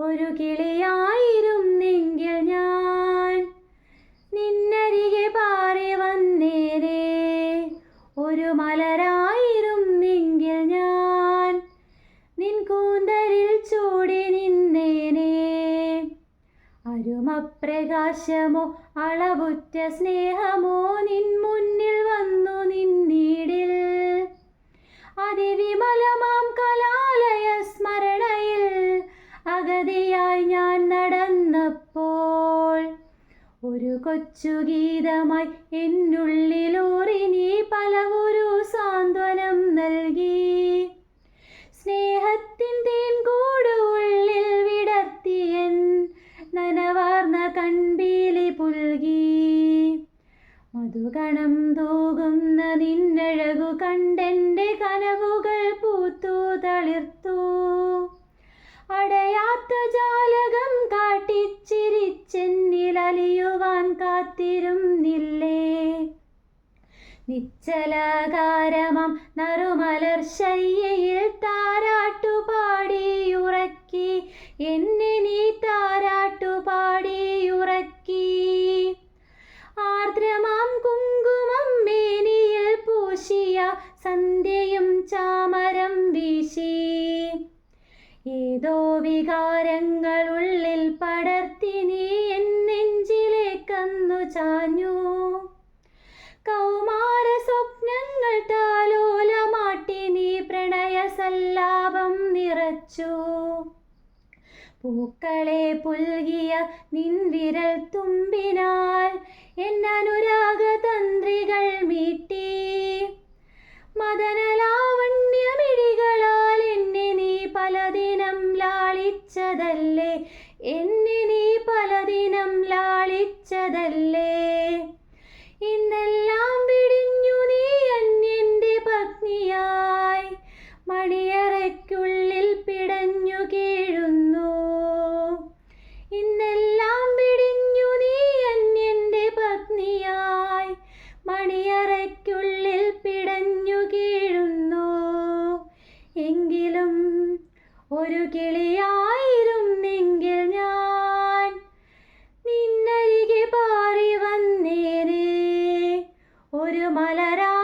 ഒരു കിളിയായിരുന്നെങ്കിൽ ഞാൻ. നിന്നരികെ പാറി വന്നേനെ. ഒരു മലരായിരുന്നെങ്കിൽ ഞാൻ. നിൻ കൂന്തരിൽ ചൂടി നിന്നേനെ. അരുമപ്രകാശമോ അളവുറ്റ സ്നേഹമോ നിൻ മുന്നിൽ വന്നു നിന്നീടിൽ. അതിവിമലമാം നടന്നപ്പോൾ ഒരു കൊച്ചു ഗീതമായി എന്നുള്ളിലൂറി നീ പലവൊരു സാന്ത്വനം നൽകി. സ്നേഹത്തിൻ തേൻകൂട് ഉള്ളിൽ വിടർത്തിയൻ നനവാർന്ന കൺപീലി പുൽകി. മധുകണം തൂകുന്ന നിന്നഴകു കണ്ടെന്റെ കനവുകൾ പൂത്തു തളിർത്തു. അടയാത്ത ജാലകം കാട്ടിച്ചിരിച്ചെന്നിലലിയുവാൻ കാത്തിരുന്നില്ലേ? നിശ്ചലാകാരമം നറുമലർ ശയ്യയിൽ താരാട്ടുപാടിയുറക്കി. എന്നെ നീ താരാട്ടുപാടിയുറക്കി. ആർദ്രമാം കുങ്കുമം മേനിയിൽ പൂശിയ സന്ധ്യയും വീശി ഏതോ വികാരങ്ങൾ ഉള്ളിൽ പടർത്തി നീ എൻ നെഞ്ചിലേക്കന്നു ചാഞ്ഞു. കൗമാര സ്വപ്നങ്ങൾ താലോലമാട്ടി നീ പ്രണയ സല്ലാപം നിറച്ചു. പൂക്കളെ പുൽകിയ നിൻ വിരൽ തുമ്പിനാൽ ലാളിച്ചതല്ലേ? എന്നെ നീ പലദിനം ലാളിച്ചതല്ലേ? ഇന്നെല്ലാം വിടിഞ്ഞു നീ അന്യന്റെ പത്നിയായി. മണിയറയ്ക്കുള്ളിൽ പിടഞ്ഞു കീഴുന്നു. ഇന്നെല്ലാം വിടിഞ്ഞു നീ അന്യന്റെ പത്നിയായി. മണിയറയ്ക്കുള്ളിൽ പിടഞ്ഞു കീഴുന്നു. എങ്കിലും ഒരു കിളിയായിരുന്നെങ്കിൽ ഒരു മലരാ